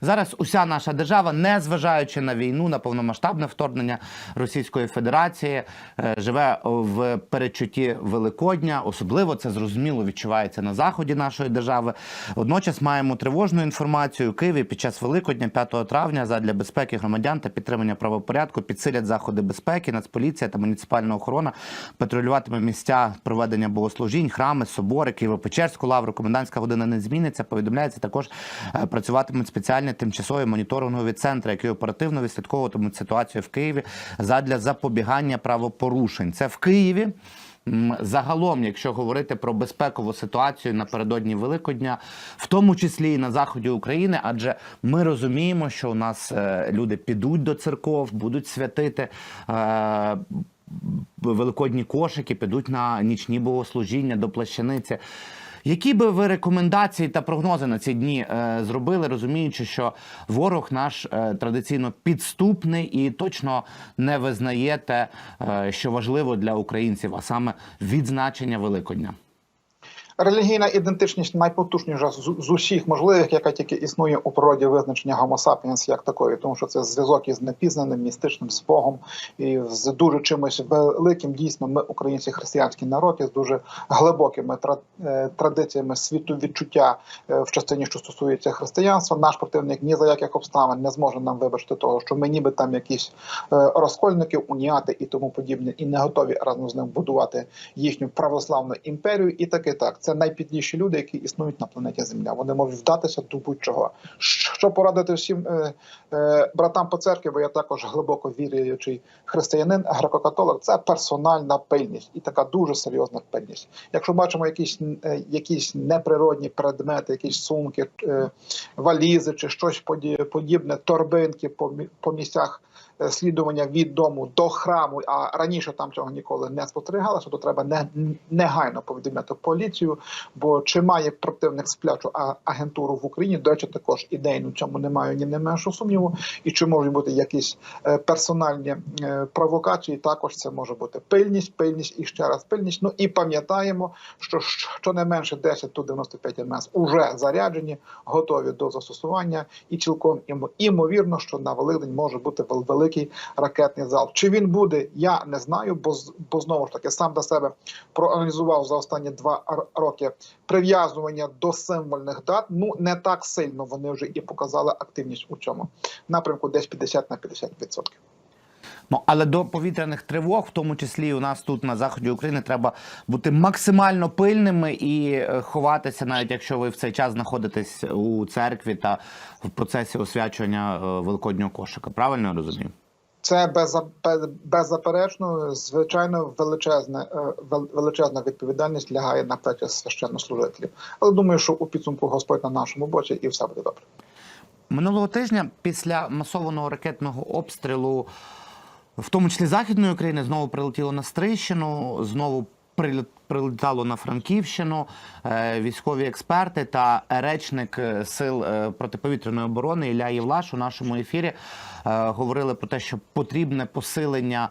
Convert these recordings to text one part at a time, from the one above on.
Зараз уся наша держава, не зважаючи на війну, на повномасштабне вторгнення Російської Федерації, е, живе в передчутті Великодня. Особливо це зрозуміло відчувається на заході нашої держави. Водночас маємо тривожну інформацію. У Києві під час Великодня, 5 травня, задля безпеки громадян та підтримання правопорядку підсилять заходи безпеки. Нацполіція та муніципальна охорона патрулюватиме місця проведення богослужінь, храми, собори, Києво-Печерську лавру. Комендантська година не зміниться. Повідомляється також е, працюватимуть спеціальні тимчасові моніторингові центри, які оперативно відслідковуватимуть ситуацію в Києві задля запобігання правопорушень. Це в Києві. Загалом, якщо говорити про безпекову ситуацію напередодні Великодня, в тому числі і на заході України, адже ми розуміємо, що у нас е, люди підуть до церков, будуть святити. Е, Великодні кошики підуть на нічні богослужіння до плащаниці. Які би ви рекомендації та прогнози на ці дні е, зробили, розуміючи, що ворог наш е, традиційно підступний і точно не визнає те, е, що важливо для українців, а саме відзначення Великодня? Релігійна ідентичність найпотужніша з, усіх можливих, яка тільки існує у природі визначення sapiens як такої, тому що це зв'язок із непізнаним містичним з і з дуже чимось великим. Дійсно, ми українці християнський народ із дуже глибокими е, традиціями світовідчуття е, в частині, що стосується християнства. Наш противник ні за яких обставин не зможе нам вибачити того, що ми ніби там якісь е, розкольники, уніати і тому подібне, і не готові разом з ним будувати їхню православну імперію. І таки так, це найпідніші люди, які існують на планеті Земля. Вони можуть вдатися до будь-чого. Що порадити всім е, е, братам по церкві, бо я також глибоко віруючий християнин, греко-католик, це персональна пильність і така дуже серйозна пильність. Якщо бачимо якісь, е, якісь неприродні предмети, якісь сумки, е, валізи чи щось поді- подібне, торбинки по, по місцях е, слідування від дому до храму, а раніше там цього ніколи не спостерігалося, то треба не, негайно повідомляти поліцію. Бо чи має противник сплячу агентуру в Україні? До речі, також ідейно в цьому немає ні не меншого сумніву. І чи можуть бути якісь е, персональні е, провокації? Також це може бути пильність, пильність і ще раз пильність. Ну і пам'ятаємо, що щонайменше 10 ту 95 МС уже заряджені, готові до застосування, і цілком імо- імовірно, що на Великдень може бути великий ракетний залп. Чи він буде, я не знаю, бо бо знову ж таки сам до себе проаналізував за останні два роки прив'язування до символьних дат. Ну не так сильно вони вже і показали активність у цьому напрямку, десь 50 на 50%. Ну але до повітряних тривог, в тому числі у нас тут на заході України, треба бути максимально пильними і е, ховатися, навіть якщо ви в цей час знаходитесь у церкві та в процесі освячування е, великоднього кошика. Правильно я розумію? Це беза- без- беззаперечно, звичайно, величезна, е, величезна відповідальність лягає на плечі священнослужителів. Але думаю, що у підсумку Господь на нашому боці і все буде добре. Минулого тижня після масованого ракетного обстрілу, в тому числі західної України, знову прилетіло на Стрищину, знову прилетало на Франківщину. Е, Військові експерти та речник е, сил е, протиповітряної оборони Ілля Євлаш у нашому ефірі говорили про те, що потрібне посилення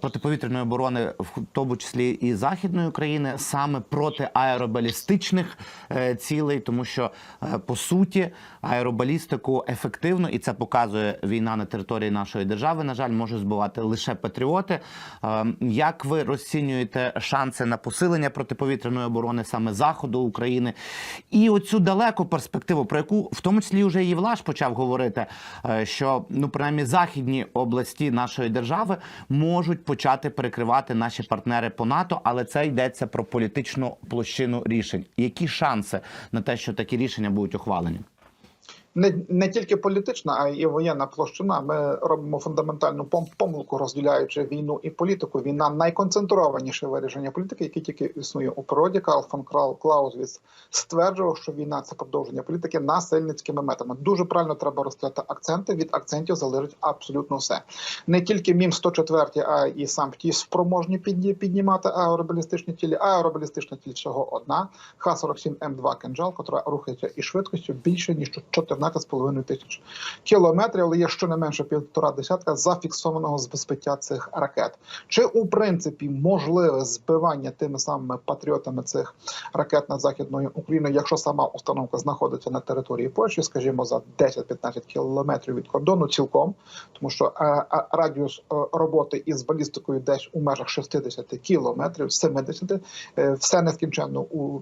протиповітряної оборони, в тому числі і західної України, саме проти аеробалістичних цілей, тому що по суті аеробалістику ефективно, і це показує війна на території нашої держави. На жаль, може збивати лише патріоти. Як ви розцінюєте шанси на посилення протиповітряної оборони саме заходу України і оцю далеку перспективу, про яку в тому числі вже Євлаш почав говорити, е, що ну принаймні західні області нашої держави можуть почати перекривати наші партнери по НАТО, але це йдеться про політичну площину рішень. Які шанси на те, що такі рішення будуть ухвалені? Не, не тільки політична, а й воєнна площина. Ми робимо фундаментальну пом- помилку, розділяючи війну і політику. Війна найконцентрованіше вирішення політики, яке тільки існує у природі. Карл фон Клаузвіц стверджував, що війна це продовження політики насильницькими методами. Дуже правильно треба розставляти акценти. Від акцентів залежить абсолютно все. Не тільки мім 104, а і сам ті спроможні підні- піднімати аеробалістичні цілі. Аеробалістична ціль всього одна Х-47М2 «Кинджал», котра рухається із швидкістю більше ніж 14 12,5 тисяч кілометрів, але є щонайменше півтора десятка зафіксованого збиття цих ракет. Чи у принципі можливе збивання тими самими патріотами цих ракет над західною Україною, якщо сама установка знаходиться на території Польщі, скажімо, за 10-15 кілометрів від кордону, цілком, тому що е, е, радіус е, роботи із балістикою десь у межах 60 кілометрів, 70, е, все нескінченно у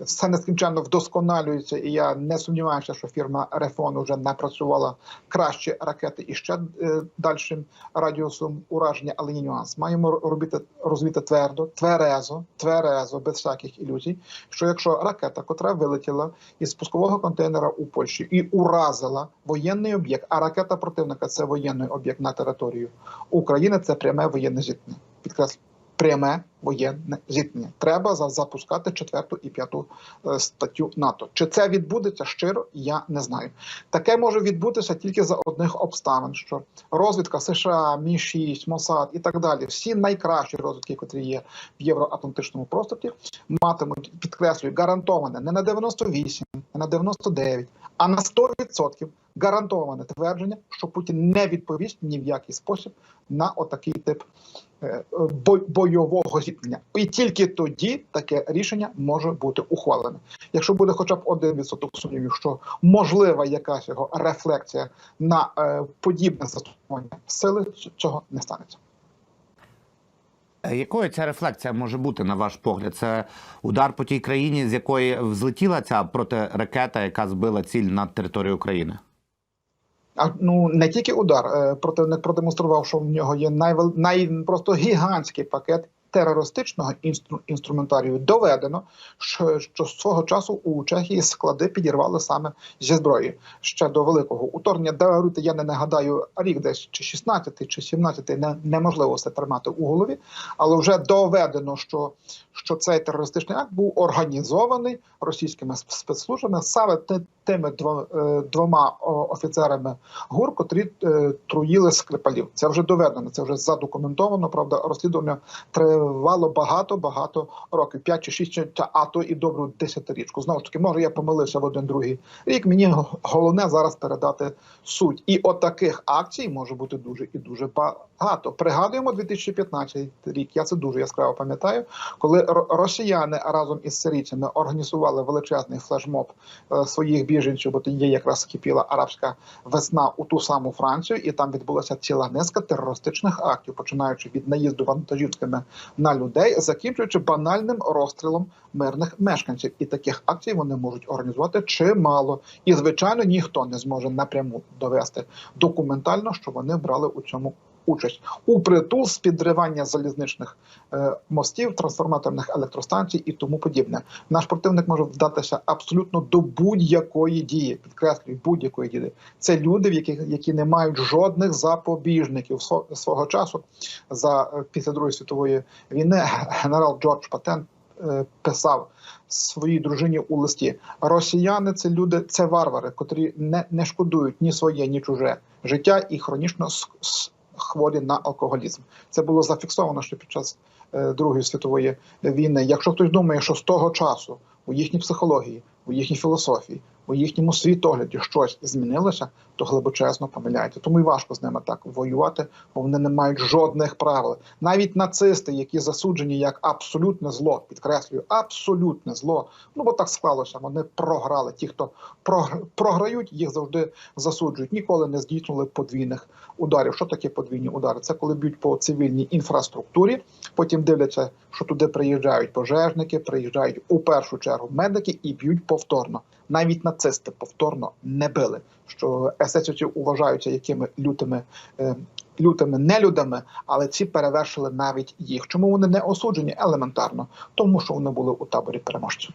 все нескінченно вдосконалюється, і я не сумніваюся, що фірма Рефон вже напрацювала кращі ракети і ще е, дальшим радіусом ураження, але є нюанс. Маємо робити розвіти твердо, тверезо, тверезо, без всяких ілюзій. Що якщо ракета, котра вилетіла із пускового контейнера у Польщі і уразила воєнний об'єкт, а ракета противника це воєнний об'єкт на територію України, це пряме воєнне зіткнення. Підкреслю. Пряме воєнне зіткнення. Треба за- запускати четверту і п'яту е, статтю НАТО. Чи це відбудеться щиро? Я не знаю. Таке може відбутися тільки за одних обставин, що розвідка США, Мі 6 Мосад і так далі, всі найкращі розвідки, котрі є в євроатлантичному просторі, матимуть підкреслюю гарантоване не на 98, не на 99, а на 100% гарантоване твердження, що Путін не відповість ні в який спосіб на отакий тип е, бойового зіткнення. І тільки тоді таке рішення може бути ухвалене. Якщо буде хоча б один відсоток сумнівів, що можлива якась його рефлексія на е, подібне застосування сили, цього не станеться. Е, Якою ця рефлексія може бути, на ваш погляд? Це удар по тій країні, з якої взлетіла ця протиракета, яка збила ціль над територією України? А ну не тільки удар, е, противник продемонстрував, що в нього є найвел... най просто гігантський пакет терористичного інстру... інструментарію. Доведено, що, що свого часу у Чехії склади підірвали саме зі зброї ще до великого уторгнення. Даруйте, я не нагадаю рік, десь чи 16 чи 17 не, неможливо все тримати у голові, але вже доведено, що, що цей терористичний акт був організований російськими спецслужбами саме тими е, двома офіцерами ГУР, котрі е, труїли скрипалів. Це вже доведено, це вже задокументовано. Правда, розслідування тривало багато багато років, 5 чи 6, а то і добру десятирічку. Знову ж таки, може я помилився в один другий рік. Мені головне зараз передати суть. І от таких акцій може бути дуже і дуже багато. Пригадуємо 2015 рік. Я це дуже яскраво пам'ятаю, коли ро- росіяни разом із сирійцями організували величезний флешмоб е, своїх біженців, бо тоді якраз кипіла арабська весна у ту саму Францію, і там відбулася ціла низка терористичних актів, починаючи від наїзду вантажівками на людей, закінчуючи банальним розстрілом мирних мешканців. І таких акцій вони можуть організувати чимало. І звичайно, ніхто не зможе напряму довести документально, що вони брали у цьому. Участь у притул з підривання залізничних е, мостів, трансформаторних електростанцій і тому подібне. Наш противник може вдатися абсолютно до будь-якої дії, підкреслюю, будь-якої дії. Це люди, в яких які не мають жодних запобіжників Сво- свого часу. За е, після другої світової війни генерал Джордж Патент е, писав своїй дружині у листі: Росіяни це люди, це варвари, котрі не, не шкодують ні своє, ні чуже життя і хронічно хворі на алкоголізм. Це було зафіксовано ще під час е, Другої світової війни. Якщо хтось думає, що з того часу у їхній психології, у їхній філософії, у їхньому світогляді щось змінилося, то глибочезно помиляється. Тому й важко з ними так воювати, бо вони не мають жодних правил. Навіть нацисти, які засуджені як абсолютне зло, підкреслюю, абсолютне зло. Ну бо так склалося. Вони програли. Ті, хто прогр- програють, їх завжди засуджують. Ніколи не здійснили подвійних ударів. Що таке подвійні удари? Це коли б'ють по цивільній інфраструктурі, потім дивляться, що туди приїжджають пожежники, приїжджають у першу чергу медики і б'ють повторно. Навіть нацисти повторно не били. Що есесівців вважаються якими лютими. Е, Лютими нелюдами, але ці перевершили навіть їх. Чому вони не осуджені? Елементарно, тому що вони були у таборі переможців.